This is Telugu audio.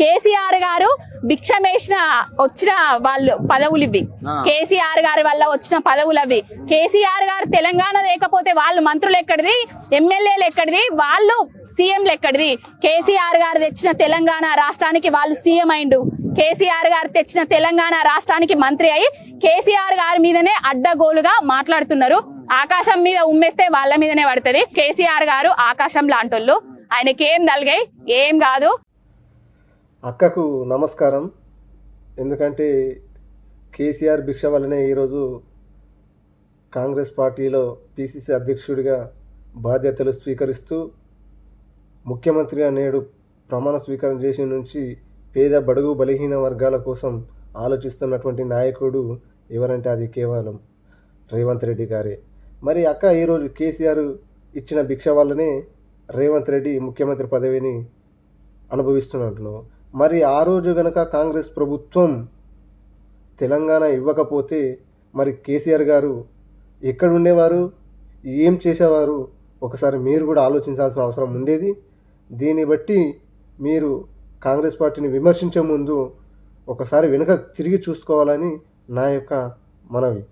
కేసీఆర్ గారు భిక్షం వేసిన వచ్చిన వాళ్ళు పదవులు ఇవి. కేసీఆర్ గారి వల్ల వచ్చిన పదవులు అవి. కేసీఆర్ గారు తెలంగాణ లేకపోతే వాళ్ళు మంత్రులు ఎక్కడిది ఎమ్మెల్యేలు ఎక్కడిది వాళ్ళు సీఎంలు ఎక్కడిది? కేసీఆర్ గారు తెచ్చిన తెలంగాణ రాష్ట్రానికి వాళ్ళు సీఎం అయిండు. కేసీఆర్ గారు తెచ్చిన తెలంగాణ రాష్ట్రానికి మంత్రి అయి కేసీఆర్ గారి మీదనే అడ్డగోలుగా మాట్లాడుతున్నారు. ఆకాశం మీద ఉమ్మేస్తే వాళ్ళ మీదనే పడుతుంది. కేసీఆర్ గారు ఆకాశం లాంటోళ్ళు. ఆయనకి ఏం తలిగాయి ఏం కాదు. అక్కకు నమస్కారం. ఎందుకంటే కేసీఆర్ భిక్ష వల్లనే ఈరోజు కాంగ్రెస్ పార్టీలో పిసిసి అధ్యక్షుడిగా బాధ్యతలు స్వీకరిస్తూ ముఖ్యమంత్రిగా నేడు ప్రమాణ స్వీకారం చేసిన నుంచి పేద బడుగు బలహీన వర్గాల కోసం ఆలోచిస్తున్నటువంటి నాయకుడు ఎవరంటే అది కేవలం రేవంత్ రెడ్డి గారే. మరి అక్క ఈరోజు కేసీఆర్ ఇచ్చిన భిక్ష వల్లనే రేవంత్ రెడ్డి ముఖ్యమంత్రి పదవిని అనుభవిస్తున్నట్లు మరి ఆ రోజు గనక కాంగ్రెస్ ప్రభుత్వం తెలంగాణ ఇవ్వకపోతే మరి కేసీఆర్ గారు ఎక్కడుండేవారు? ఏం చేసేవారు? ఒకసారి మీరు కూడా ఆలోచించాల్సిన అవసరం ఉండేది. దీన్ని బట్టి మీరు కాంగ్రెస్ పార్టీని విమర్శించే ముందు ఒకసారి వెనుక తిరిగి చూసుకోవాలని నా యొక్క మనవి.